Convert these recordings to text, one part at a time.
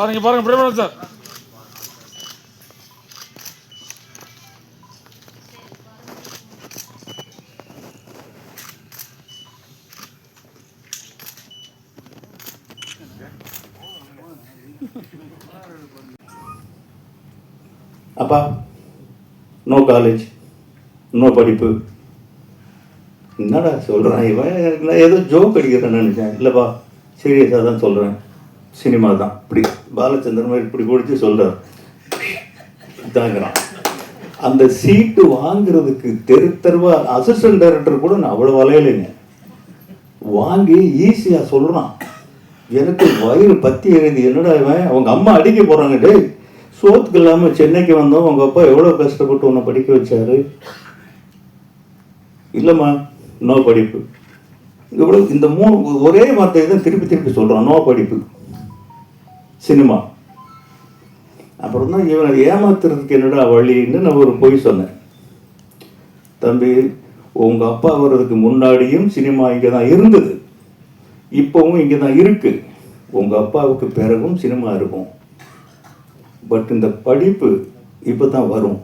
Sir இங்கே பாருங்க Premraj sir. அப்பா நோ காலேஜ் நோ படிப்பு. என்னடா சொல்கிறான் இவன்? எனக்கு நான் ஏதோ ஜோக் அடிக்கிறேன்னு நினச்சேன். இல்லைப்பா சீரியஸாக தான் சொல்கிறேன் சினிமா தான். பிடிக்கும். பாலச்சந்திரன் இப்படி பிடிச்சி சொல்கிறார் தாங்கிறான் அந்த சீட்டு வாங்குறதுக்கு தெரு தெருவா அசிஸ்டன்ட் டைரக்டர் கூட நான் அவ்வளோ வலையிலைங்க வாங்கி ஈஸியாக சொல்கிறான் எனக்கு வயிறு பத்தி எழுதி என்னடா இவன்? அவங்க அம்மா அடிக்க போகிறாங்க டேய் சோத்துக்கு இல்லாமல் சென்னைக்கு வந்தோம். உங்கள் அப்பா எவ்வளோ கஷ்டப்பட்டு உன்னை படிக்க வச்சாரு? இல்லைம்மா நோ படிப்பு. இவ்வளோ இந்த மூணு ஒரே வார்த்தையை தான் திருப்பி திருப்பி சொல்கிறான் நோ படிப்பு. சினிமா. அப்புறம் தான் இவனை ஏமாத்துறதுக்கு என்னடா வழின்னு நான் ஒரு பொய் சொன்னேன். தம்பி உங்கள் அப்பா வர்றதுக்கு முன்னாடியும் சினிமா இங்கே தான் இருந்தது. இப்போவும் இங்கே தான் இருக்குது உங்கள் அப்பாவுக்கு பிறகும் சினிமா இருக்கும். பட் இந்த படிப்பு இப்போ தான் வரும்.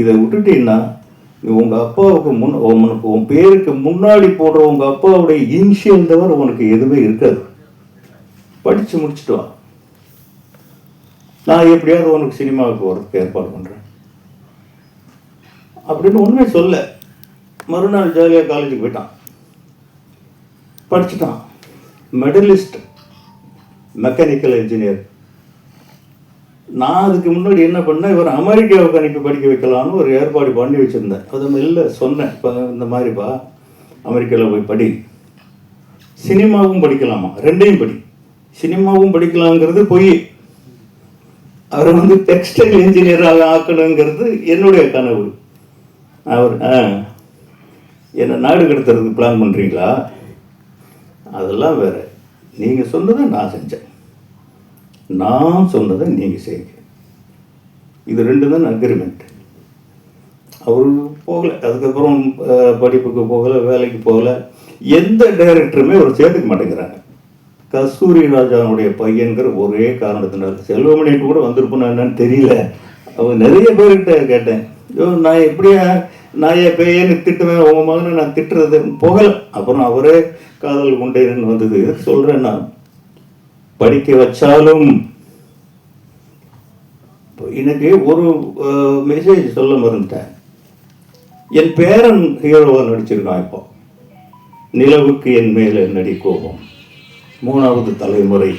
இதை விட்டுட்டீங்கன்னா உங்கள் அப்பாவுக்கு முன் உனக்கு உன் பேருக்கு முன்னாடி போடுற உங்கள் அப்பாவுடைய இன்ஷியல் தவிர உனக்கு எதுவுமே இருக்காது. படித்து முடிச்சுட்டு வா. நான் எப்படியாவது உனக்கு சினிமாவுக்கு போகிறதுக்கு ஏற்பாடு பண்ணுறேன் அப்படின்னு ஒன்றுமே சொல்ல. மறுநாள் ஜாலியாக காலேஜுக்கு போயிட்டான். படிச்சுட்டான். மெடலிஸ்ட் மெக்கானிக்கல் இன்ஜினியர் நான் அதுக்கு முன்னாடி என்ன பண்ணேன்? இவர் அமெரிக்காவுக்கு அனுப்பி படிக்க வைக்கலாம்னு ஒரு ஏற்பாடு பண்ணி வச்சுருந்தேன். அது இல்லை சொன்னேன். இப்போ இந்த மாதிரிப்பா அமெரிக்காவில் போய் படி. சினிமாவும் படிக்கலாமா? ரெண்டையும் படி. சினிமாவும் படிக்கலாங்கிறது பொய். அவரை வந்து டெக்ஸ்டைல் இன்ஜினியராக ஆக்கணுங்கிறது என்னுடைய கனவு. அவர் ஆ. என்னை நாடு கடத்துறதுக்கு பிளான் பண்ணுறீங்களா அதெல்லாம் வேற. நீங்கள் சொன்னதை நான் செஞ்சேன். நான் சொன்னதை நீங்கள் செய்யுங்க. இது ரெண்டு தான் அக்ரிமெண்ட் அவர் போகலை. அதுக்கப்புறம் படிப்புக்கு போகலை வேலைக்கு போகலை. எந்த டைரக்டருமே அவர் சேர்த்துக்க மாட்டேங்கிறாங்க. கஸ்தூரி ராஜாவுடைய பையன்கிற ஒரே காரணத்தினால. செல்வமணிட்டு கூட வந்திருப்பேன் என்னன்னு தெரியல. அவன் நிறைய பேர்கிட்ட கேட்டேன். ஐயோ நான் எப்படியா நான் என் பையனு திட்டுவேன்? உங்க மகனை நான் திட்டுறது புகழ். அப்புறம் அவரே காதல் கொண்டேன்னு வந்தது. எதுக்கு சொல்றேன் நான் படிக்க வச்சாலும் இப்போ எனக்கு ஒரு மெசேஜ் சொல்ல மறந்துட்டேன். என் பேரன் ஹீரோவாக நடிச்சிருக்கான் இப்போ. நிலவுக்கு என் மேலே நடி கோபம். மூணாவது தலைமுறை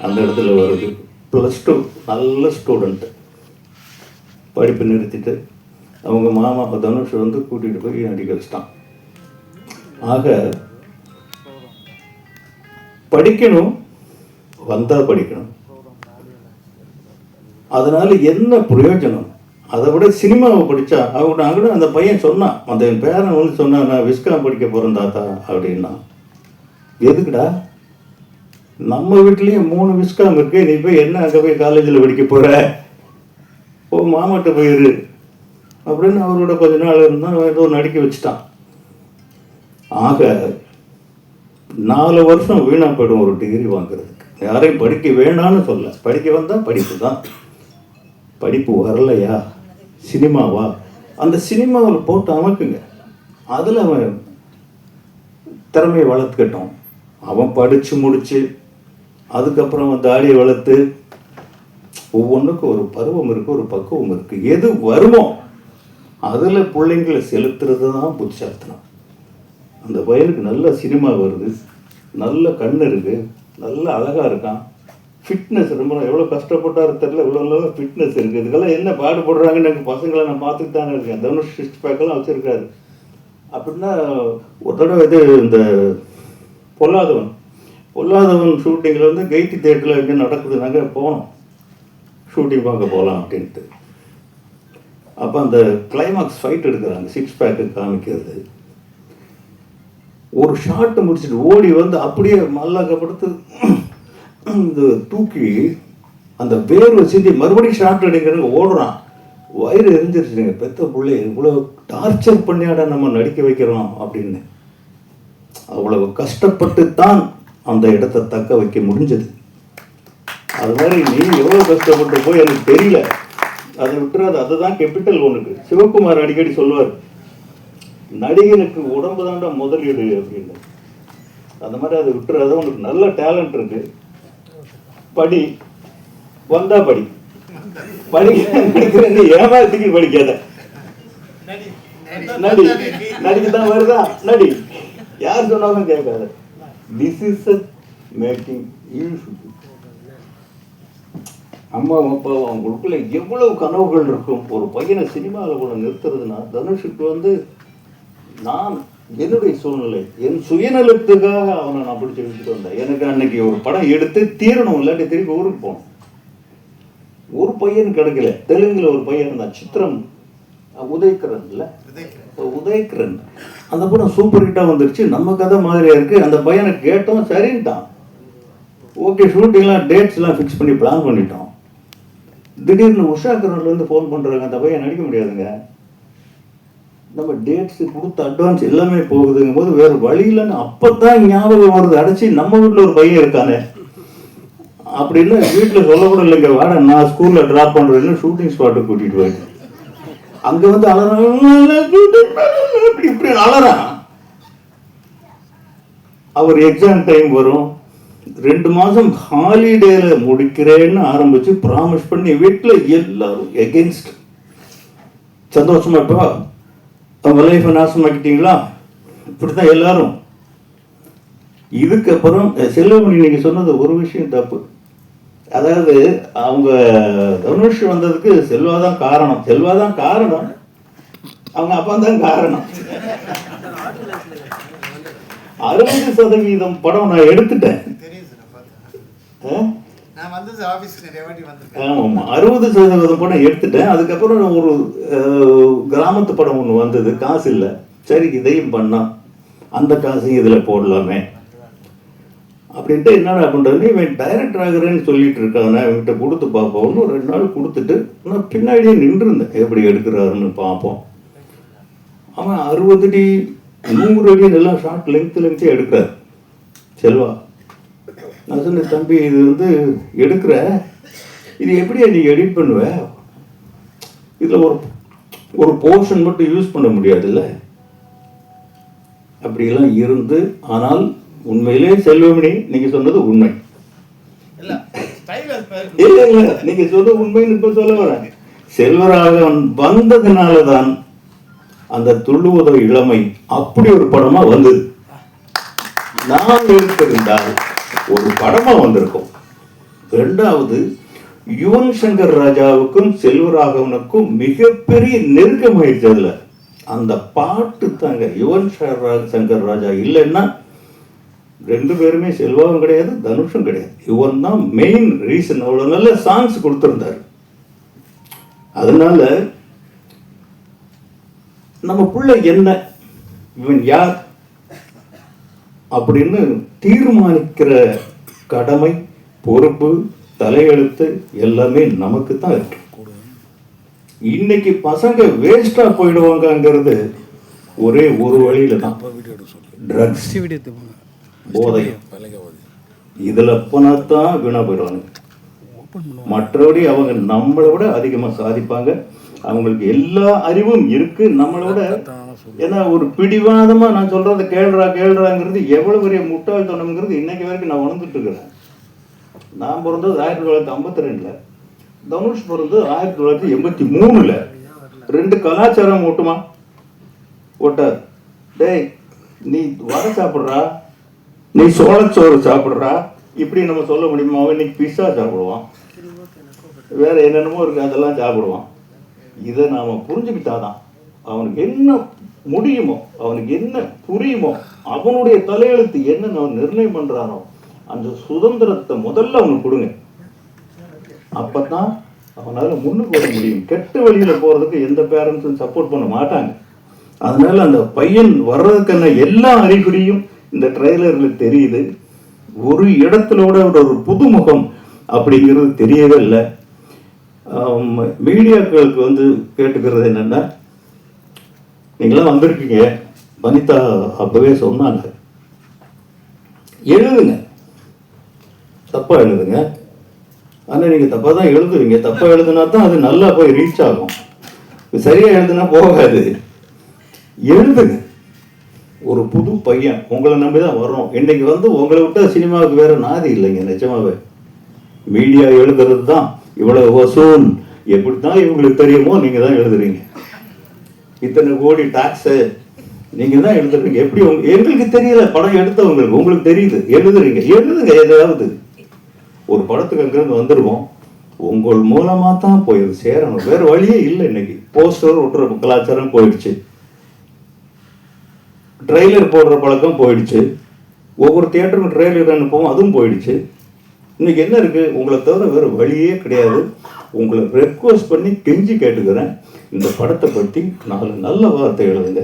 அந்த இடத்துல வருது. ப்ளஸ் டூ நல்ல ஸ்டூடெண்ட்டு படிப்பு நிறுத்திட்டு அவங்க மாமா தனுஷ் வந்து கூட்டிகிட்டு போய் நடிக்க வச்சிட்டான். ஆக படிக்கணும் வந்தால் படிக்கணும். அதனால் என்ன பிரயோஜனம்? அதை விட சினிமாவை படித்தா அவங்க கூட அந்த பையன் சொன்னான் அந்த என் பேரன் வந்து சொன்னான் நான் விஸ்காம் படிக்க போகிறேன் தாத்தா அப்படின்னா. எதுக்குடா? நம்ம வீட்லேயும் மூணு விஸ்காம் இருக்கு. நீ போய் என்ன அங்கே போய் காலேஜில் படிக்க போகிற ஓ மாமாட்ட போயிரு அப்படின்னு அவரோட கொஞ்ச நாள் இருந்தால் ஏதோ நடிக்க வச்சுட்டான். ஆக நாலு வருஷம் வீணாக போயிடும் ஒரு டிகிரி வாங்குறதுக்கு. யாரையும் படிக்க வேணான்னு சொல்ல படிக்க வந்தால் படிப்பு தான். படிப்பு வரலையா? சினிமாவா? அந்த சினிமாவில் போட்டு அமைக்குங்க. அதில் அவன் திறமையை வளர்த்துக்கட்டும் அவன் படித்து முடித்து அதுக்கப்புறம் தாடியை வளர்த்து ஒவ்வொன்றுக்கும் ஒரு பருவம் இருக்குது ஒரு பக்குவம் இருக்குது எது வருமோ அதில் பிள்ளைங்களை செலுத்துறது தான் புத்திசாலித்தனம். அந்த பையனுக்கு நல்ல சினிமா வருது நல்ல கண் இருக்குது நல்ல அழகாக இருக்கான். ஃபிட்னஸ் ரொம்ப எவ்வளோ கஷ்டப்பட்டாரு தெரியல இவ்வளோ நல்ல ஃபிட்னஸ் இருக்குது இதுக்கெல்லாம் என்ன பாடுபடுறாங்கன்னு எனக்கு பசங்களை நான் பார்த்துட்டு தானே இருக்கேன். தனுஷ் சிக்ஸ் பேக்கெல்லாம் வச்சுருக்காரு. அப்படின்னா ஒரு தடவை இது இந்த பொல்லாதவன் பொல்லாதவன் ஷூட்டிங்கில் வந்து கைத்தி தேட்டரில் எங்கே நடக்குது? நாங்கள் போனோம். ஷூட்டிங் பார்க்க போகலாம் அப்படின்ட்டு. அப்போ அந்த கிளைமாக்ஸ் ஃபைட் எடுக்கிறாங்க. சிக்ஸ் பேக்கு காமிக்கிறது. ஒரு ஷாட்டு முடிச்சுட்டு ஓடி வந்து அப்படியே மல்லாக்கப்படுத்து இந்த தூக்கி அந்த வேர் சிந்தி மறுபடியும் ஷாட் அடிக்கிறாங்க ஓடுறான். வயிறு எரிஞ்சிருச்சுங்க பெத்த பிள்ளை இவ்வளோ டார்ச்சர் பண்ணியாட நம்ம நடிக்க வைக்கிறோம் அப்படின்னு. அவ்வளவு கஷ்டப்பட்டு தான் அந்த இடத்தை தக்க வைக்க முடிஞ்சது. அது மாதிரி நீ எவ்வளோ கஷ்டப்பட்டு போய் எனக்கு தெரியல. அதை விட்டுறாது அதுதான் கேபிட்டல் உனக்கு. சிவகுமார் அடிக்கடி சொல்லுவார் நடிகனுக்கு உடம்பு தாண்டா முதலீடு அப்படின்னு. அந்த மாதிரி அதை விட்டுறாத உனக்கு நல்ல டேலண்ட் இருக்கு. படி வந்தா படி. படிக்கிறேன் ஏமாத்துக்கு படிக்காத. நடி. நடிக்க தான் வருதா? நடி. யார் சொன்னாலும் கேட்காத. திஸ் இஸ் மேக்கிங் யூ அம்மா அப்பாவும் அவங்களுக்குள்ள எவ்வளவு கனவுகள் இருக்கும்? ஒரு பையனை சினிமாவில் கூட நிறுத்துறதுன்னா தனுஷுக்கு வந்து நான் என்னுடைய சூழ்நிலை என் சுயநலத்துக்காக அவனை நான் பிடிச்சி எடுத்துட்டு வந்தேன். எனக்கு அன்னைக்கு ஒரு படம் எடுத்து தீரணும் இல்லாட்டி திருப்பி ஊருக்கு போகணும். ஒரு பையன் கிடைக்கல. தெலுங்குல ஒரு பையன் இருந்தான் சித்திரம் உதயகரன் இல்ல உதயகரன் அந்த படம் சூப்பர் ஹிட்டா வந்துருச்சு. நம்ம கதை மாதிரியா இருக்கு. அந்த பையனை கேட்டோம் சரின்ட்டான். ஓகே ஷூட்டிங்லாம் டேட்ஸ்லாம் ஃபிக்ஸ் பண்ணி பிளான் பண்ணிட்டோம். திடீர்னு உஷா இருந்து ஃபோன் பண்ணுறாங்க அந்த பையன் நடிக்க முடியாதுங்க. நம்ம டேட்ஸ் கொடுத்த அட்வான்ஸ் எல்லாமே போகுதுங்கும் போது வேறு வழி இல்லைன்னு அப்போ தான் ஞாபகம் வருது. அடைச்சி நம்ம வீட்டில் ஒரு பையன் இருக்கானே. அப்படின்னு வீட்டில் சொல்லக்கூட இல்லைங்க. வாட நான் ஸ்கூலில் ட்ராப் பண்ணுறேன்னு ஷூட்டிங் ஸ்பாட்டுக்கு கூட்டிகிட்டு போயிட்டேன். அங்கே வந்து அலறான் இப்படி இப்படி அலறான் அவர் எக்ஸாம் டைம் வரும். ரெண்டு மாசம் ஹாலிடேல முடிக்கிறேன்னு ஆரம்பிச்சு ப்ராமிஸ் பண்ணி வீட்டில் எல்லாரும் எகென்ஸ்ட் சந்தோஷமா இப்போ அவங்க லைஃப்பை நாசமாக்கிட்டீங்களா இப்படிதான் எல்லாரும். இதுக்கப்புறம் செல்வமணி நீங்க சொன்னது ஒரு விஷயம் தப்பு. அதாவது அவங்க தனுஷ் வந்ததுக்கு செல்வா தான் காரணம். செல்வா தான் காரணம். அவங்க அப்பா தான் காரணம். அறுபது சதவீதம் படம் நான் எடுத்துட்டேன். அறுபது சதவீதம் படம் எடுத்துட்டேன். அதுக்கப்புறம் ஒரு கிராமத்து படம் ஒன்று வந்தது. காசு இல்லை. சரி இதையும் பண்ணா அந்த காசையும் இதில் போடலாமே. அப்படின்ட்டு என்னடா பண்ணுறது இவன் டைரக்டர் ஆகிறேன்னு சொல்லிட்டு இருக்காங்க இவன்கிட்ட கொடுத்து பார்ப்போம்னு ஒரு ரெண்டு நாள் கொடுத்துட்டு நான் பின்னாடியே நின்றுருந்தேன். எப்படி எடுக்கிறாருன்னு பார்ப்போம். அவன் அறுபது அடி நூறு அடி நல்லா ஷார்ட் லென்த் லென்த்தே எடுக்கிறார். செல்வா நான் சொன்னேன் தம்பி இது வந்து எடுக்கிற. இது எப்படியா நீ எடிட் பண்ணுவ? இதில் ஒரு ஒரு போர்ஷன் மட்டும் யூஸ் பண்ண முடியாதுல்ல? அப்படியெல்லாம் இருந்து ஆனால் உண்மையிலே செல்வமணி நீங்க சொன்னது உண்மை. இல்ல இல்ல நீங்க சொன்னது உண்மைன்னு இப்ப சொல்ல வரேன். செல்வராகவன் வந்ததுனால தான் அந்த துள்ளுவதோ இளமை அப்படி ஒரு படமா வந்தது. நான் எடுத்திருந்தால் ஒரு படமா வந்திருக்கும். ரெண்டாவது யுவன் சங்கர் ராஜாவுக்கும் செல்வராகவனுக்கும் மிகப்பெரிய நெருக்கமாயிடுச்சு அதுல. அந்த பாட்டு தாங்க யுவன் சங்கர் ராஜா இல்லைன்னா ரெண்டு பேருமே செல்வாவும் கிடையாது தனுஷும் கிடையாது. யுவன் தான் மெயின் ரீசன் அவ்வளவு நல்ல சாங்ஸ் கொடுத்திருந்தாரு. அதனால நம்ம புள்ள என்ன? இவன் யார்? அப்படின்னு தீர்மானிக்கிற கடமை பொறுப்பு தலையெழுத்து எல்லாமே நமக்கு தான் இருக்கு. இன்னைக்கு பசங்க வேஸ்டா போயிடுவாங்கங்கிறது ஒரே ஒரு வழியில தான் ட்ரக்ஸ் போதை. இதுல போனாதான் வீணா போயிடுவாங்க மற்றபடி அவங்க நம்மளை விட அதிகமா சாதிப்பாங்க. அவங்களுக்கு எல்லா அறிவும் இருக்கு. நம்மளை விட ஏன்னா ஒரு பிடிவாதமா நான் சொல்றதை கேள்றா கேள்றாங்கிறது எவ்வளவு பெரிய முட்டாள்தனம்ங்கிறது இன்னைக்கு வரைக்கும் நான் உணர்ந்துட்டு இருக்கிறேன். நான் பிறந்தது ஆயிரத்தி தொள்ளாயிரத்தி ஐம்பத்தி ரெண்டுல. தனுஷ் பிறந்தது ஆயிரத்தி தொள்ளாயிரத்தி எண்பத்தி மூணுல. ரெண்டு கலாச்சாரம் ஓட்டுமா? ஓட்டாது. டேய் நீ வர சாப்பிட்றா? நீ சோளச்சோறு சாப்பிட்றா? இப்படி நம்ம சொல்ல முடியுமா அவன் இன்னைக்கு பிஸ்ஸா சாப்பிடுவான். வேற என்னென்னமோ இருக்கு அதெல்லாம் சாப்பிடுவான். இதை நாம புரிஞ்சுக்கிட்டாதான் அவனுக்கு என்ன முடியுமோ அவனுக்கு என்ன புரியுமோ அவனுடைய தலையெழுத்து என்ன அவன் நிர்ணயம் பண்றானோ அந்த சுதந்திரத்தை முதல்ல அவனுக்கு கொடுங்க. அப்பதான் அவனால முன்னுக்கு வர முடியும். கெட்ட வழியில போறதுக்கு எந்த பேரண்ட்ஸும் சப்போர்ட் பண்ண மாட்டாங்க. அதனால அந்த பையன் வர்றதுக்கான எல்லா அறிகுறியும் இந்த ட்ரெய்லரில் தெரியுது ஒரு இடத்துல ஒரு ஒரு புதுமுகம் அப்படிங்கிறது தெரியவே இல்லை. மீடியாக்களுக்கு வந்து கேட்டுக்கிறது என்னன்னா நீங்களாம் வந்திருக்கீங்க. வனிதா அப்பவே சொன்னாங்க. எழுதுங்க. தப்பாக எழுதுங்க. ஆனால் நீங்கள் தப்பாக தான் எழுதுவீங்க தப்பாக எழுதுனா தான் அது நல்லா போய் ரீச் ஆகும். சரியாக எழுதுனா போகாது. எழுதுங்க. ஒரு புது பையன் உங்களை நம்பி தான் வர்றோம். இன்னைக்கு வந்து உங்களை விட்டு சினிமாவுக்கு வேற நாதி இல்லைங்க நிஜமாவே. மீடியா எழுதுறது தான் இவ்வளவு வசூல். எப்படி தான் இவங்களுக்கு தெரியுமோ நீங்கள் தான் எழுதுறீங்க. இத்தனை கோடி டாக்ஸு நீங்கள் தான் எழுதுறீங்க. எப்படி உங்க எங்களுக்கு தெரியல படம் எடுத்தவங்களுக்கு உங்களுக்கு தெரியுது. எழுதுறீங்க எழுதுங்க ஏதாவது ஒரு படத்துக்கு அங்கிருந்து வந்துருவோம். உங்கள் மூலமாக தான் போய் சேரணும். வேற வழியே இல்லை இன்னைக்கு. போஸ்டர் ஒட்டுற கலாச்சாரம் போயிடுச்சு. ட்ரெய்லர் போடுற பழக்கம் போயிடுச்சு. ஒவ்வொரு தியேட்டருக்கும் ட்ரெய்லர் அனுப்புவோம் அதுவும் போயிடுச்சு. இன்னைக்கு என்ன இருக்குது உங்களை தவிர வேறு வழியே கிடையாது. உங்களை ரெக்வஸ்ட் பண்ணி கெஞ்சி கேட்டுக்கிறேன். இந்த படத்தை பற்றி நாலு நல்ல வார்த்தை எழுதுங்க.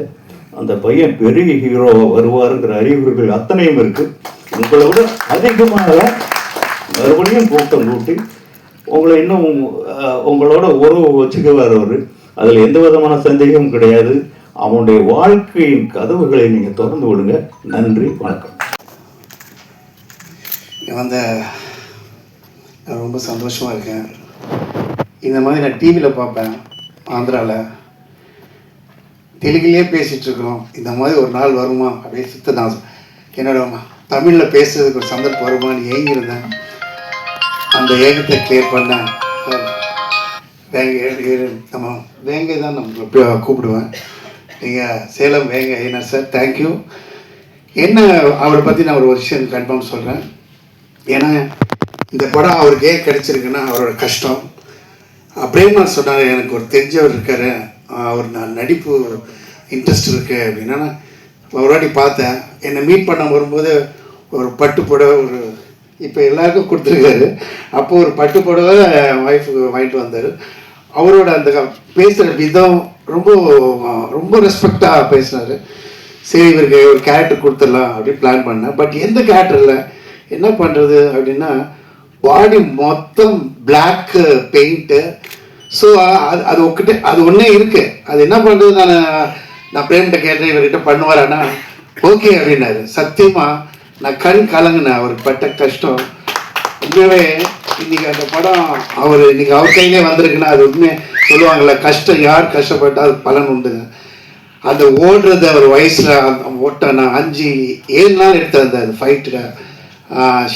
அந்த பையன் பெரிய ஹீரோவாக வருவாருங்கிற அறிகுறிகள் அத்தனையும் இருக்குது உங்களை விட அதிகமாக மறுபடியும் கூட்டம் கூட்டி உங்களை இன்னும் உங்களோட உறவு வச்சுக்குவார் அவர். அதில் எந்த விதமான சந்தேகமும் கிடையாது. அவனுடைய வாழ்க்கையின் கதவுகளை நீங்கள் திறந்து விடுங்க. நன்றி வணக்கம். வந்த நான் ரொம்ப சந்தோஷமாக இருக்கேன். இந்த மாதிரி நான் டிவியில் பார்ப்பேன் ஆந்திராவில் தெலுங்குலேயே பேசிகிட்டு இருக்கிறோம். இந்த மாதிரி ஒரு நாள் வருமா? அப்படியே சித்த நான் என்னோட தமிழில் பேசுறதுக்கு ஒரு சந்தர்ப்பம் வருமான்னு ஏங்கியிருந்தேன். அந்த ஏகத்தை கிளியர் பண்ணேன். வேங்க நம்ம வேங்கை தான் நம்ம எப்படியோ கூப்பிடுவேன். நீங்கள் சேலம் வேங்க ஐயனர் சார் தேங்க்யூ என்ன அவரை பற்றி நான் ஒரு விஷயம் கன்ஃபார்ம் சொல்கிறேன் ஏன்னா இந்த படம் அவருக்கு ஏன் கிடச்சிருக்குன்னா அவரோட கஷ்டம். அப்படின்னு நான் சொன்னார் எனக்கு ஒரு தெரிஞ்சவர் இருக்கார். அவர் நான் நடிப்பு இன்ட்ரெஸ்ட் இருக்கு அப்படின்னா நான் ஒரு வாட்டி பார்த்தேன். என்னை மீட் பண்ண வரும்போது ஒரு பட்டு புடவை ஒரு இப்போ எல்லாருக்கும் கொடுத்துருக்காரு. அப்போது ஒரு பட்டு புடவை ஒய்ஃபுக்கு வாங்கிட்டு வந்தார். அவரோட அந்த பேசுகிற விதம் ரொம்ப ரொம்ப ரெஸ்பெக்டாக பேசினார். சரி இவருக்கு ஒரு கேரக்டர் கொடுத்துடலாம் அப்படின்னு பிளான் பண்ணேன். பட் எந்த கேரக்டரில் என்ன பண்ணுறது அப்படின்னா பாடி மொத்தம் பிளாக் பெயிண்ட்டு ஸோ அது அது ஒக்கிட்ட அது ஒன்றே இருக்குது அது என்ன பண்ணுறது நான் நான் பிரேம்கிட்ட கேட்டேன் இவர்கிட்ட பண்ணுவாரானா ஓகே அப்படின்னாரு. சத்தியமாக நான் கண் கலங்கினேன். அவருக்கு பட்ட கஷ்டம். உண்மையாவே இன்னைக்கு அந்த படம் அவர் இன்னைக்கு அவர் கையிலே வந்திருக்குன்னா அது உண்மையை சொல்லுவாங்கல்ல கஷ்டம் யார் கஷ்டப்பட்டால் பலன் உண்டுங்க அந்த ஓடுறது அவர் வயசில் ஓட்ட நான் அஞ்சு ஏழு நாள் எடுத்த அந்த ஃபைட்டில்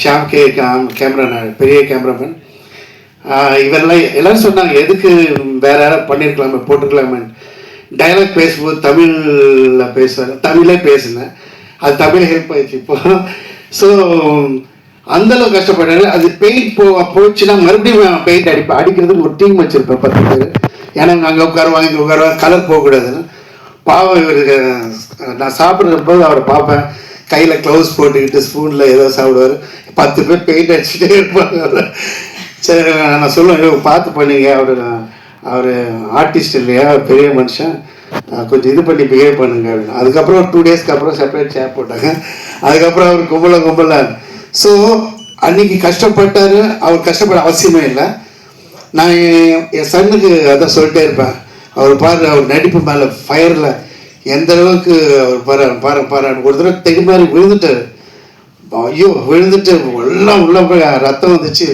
ஷாம் கே கேமரா பெரிய கேமராமேன். இவரெல்லாம் எல்லாரும் சொன்னாங்க எதுக்கு வேற யாரும் பண்ணியிருக்கலாமே போட்டிருக்கலாமே? டைலாக் பேசும்போது தமிழில் பேசுவார். தமிழே பேசினேன். அது தமிழ் ஹெல்ப் ஆயிடுச்சு இப்போ. ஸோ அந்தளவுக்கு கஷ்டப்பட்டாங்க அது பெயிண்ட் போ போச்சுன்னா மறுபடியும் பெயிண்ட் அடிப்பேன் அடிக்கிறதுக்கு ஒரு டீம் வச்சிருப்பேன் பத்து பேர். ஏன்னா அங்கே உட்காருவாங்க இங்கே உட்காருவாங்க கலர் போகக்கூடாதுன்னு. பாவம் இவருக்கு நான் சாப்பிட்ற போது அவரை பார்ப்பேன். கையில் க்ளவுஸ் போட்டுக்கிட்டு ஸ்பூனில் ஏதோ சாப்பிடுவார். பத்து பேர் பெயிண்ட் அடிச்சுட்டே இருப்பாங்க. சரி நான் சொல்லுவேன் பார்த்து பண்ணுங்க. அவர் அவர் ஆர்டிஸ்ட் இல்லையா? பெரிய மனுஷன். கொஞ்சம் இது பண்ணி பிஹேவ் பண்ணுங்க அப்படின்னு. அதுக்கப்புறம் டூ டேஸ்க்கு அப்புறம் செப்பரேட் சேர் போட்டாங்க. அதுக்கப்புறம் அவர் கும்பல கும்பலாக ஸோ அன்னைக்கு கஷ்டப்பட்டாரு அவர் கஷ்டப்பட அவசியமே இல்லை. நான் என் சன்னுக்கு அதான் சொல்லிட்டே இருப்பேன். அவர் பாரு அவர் நடிப்பு மேலே ஃபயரில் எந்த அளவுக்கு அவர் பாரு பாரு பாரு ஒரு தடவை தெரு மாதிரி விழுந்துட்டாரு. ஐயோ விழுந்துட்டு எல்லாம் உள்ள போய் ரத்தம் வந்துச்சு.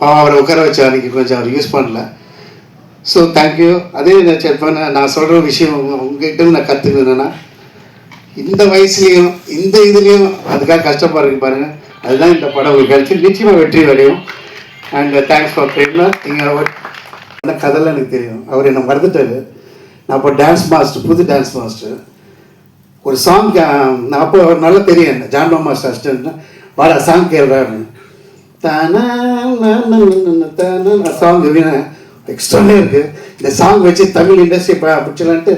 பாவம் அவரை உட்கார வச்சு அன்றைக்கி கொஞ்சம் அவர் யூஸ் பண்ணல. ஸோ தேங்க்யூ அதே நான் செப்பேன் நான் சொல்கிற விஷயம் உங்ககிட்ட இருந்து நான் கற்றுக்கணுன்னா இந்த வயசுலேயும் இந்த இதுலேயும் அதுக்காக கஷ்டப்பாருங்க பாருங்கள் அதுதான் இந்த படம் உங்களுக்கு கிடைச்சி நிச்சயமாக வெற்றி அடையும். அண்ட் தேங்க்ஸ் ஃபார் பிரேம்நாத் நீங்கள் அந்த கதைலாம் எனக்கு தெரியும். அவர் என்னை மறந்துட்டார். நான் இப்போ டான்ஸ் மாஸ்டர் புது டான்ஸ் மாஸ்டர் ஒரு சாங் நான் அப்போ அவர் நல்லா தெரியும் என்ன ஜான்டோ மாஸ்டர் அசிஸ்டன்ட் வாடா சாங் கேள்றாரு சாங் எக்ஸ்ட்ரானே இருக்குது இந்த சாங் வச்சு தமிழ் இண்டஸ்ட்ரி பிடிச்சலான்ட்டு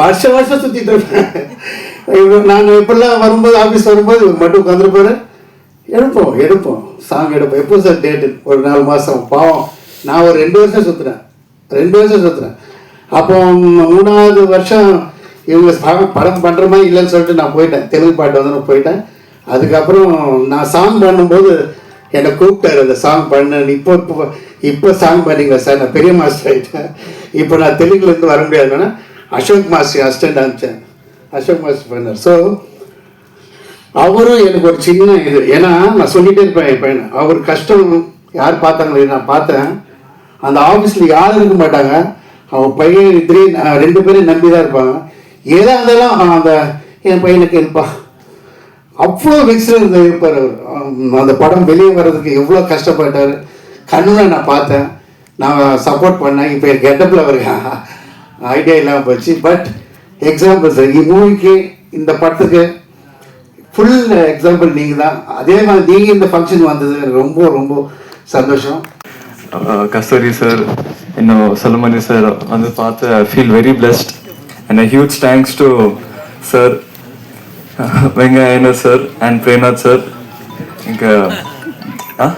வருஷம் வருஷம் சுற்றிட்டு இருப்பேன். நான் இப்படிலாம் வரும்போது ஆஃபீஸ் வரும்போது மட்டும் உட்காந்துருப்பாரு எடுப்போம் எடுப்போம். சாங் எடுப்போம். எப்போ சார் டேட்டு ஒரு நாலு மாதம் பாவம். நான் ஒரு ரெண்டு வருஷம் சுற்றுறேன் ரெண்டு வருஷம் சுற்றுறேன் அப்போ மூணாவது வருஷம் இவங்க படம் படம் பண்ணுற மாதிரி இல்லைன்னு சொல்லிட்டு நான் போயிட்டேன். தெலுங்கு பாட்டு வந்து நான் போயிட்டேன். அதுக்கப்புறம் நான் சாங் பண்ணும்போது என்னை கூப்பிட்டாரு அந்த சாங் பண்ண. இப்போ இப்போ இப்போ சாங் பண்ணிங்களா சார் நான் பெரிய மாஸ்டர் ஆகிட்டேன் இப்போ நான் தெலுங்குலேருந்து வர முடியாதுன்னா அசோக் மாஸ்டர் அசிஸ்டன்ட் அனுப்பிச்சேன். அசோக் மாஸ்டர் பண்ணார். ஸோ அவரும் எனக்கு ஒரு சின்ன இது. ஏன்னா நான் சொல்லிட்டே இருப்பேன் என் பையனை. அவர் கஷ்டம் யார் பார்த்தாங்களே நான் பார்த்தேன். அந்த ஆஃபீஸில் யாரும் இருக்க மாட்டாங்க. அவன் பையன் இத்திரி ரெண்டு பேரும் நம்பி தான் இருப்பாங்க ஏதா இருந்தாலும் அந்த என் பையனுக்கு இருப்பா அவ்வளோ வெக்ஸில் இருந்த இருப்பார் அவர். அந்த படம் வெளியே வர்றதுக்கு எவ்வளோ கஷ்டப்பட்டார். கண்ணுல நான் பார்த்தேன். நான் சப்போர்ட் பண்ணேன். இப்போ என் கெட்டப்பில் அவருக்கு ஐடியா இல்லாமல் போச்சு. பட் எக்ஸாம்பிள் சார் இந்த மூவிக்கு இந்த படத்துக்கு ஃபுல் எக்ஸாம்பிள் நீங்கள் தான் அதே மாதிரி நீங்கள் இந்த ஃபங்க்ஷன் வந்தது ரொம்ப ரொம்ப சந்தோஷம். கஸ்தூரி சார் இன்னும் சலமணி சார் வந்து பார்த்து I feel very blessed and I huge thanks to sir வெங்காயனர் sir and Premnath sir இங்கே ஆ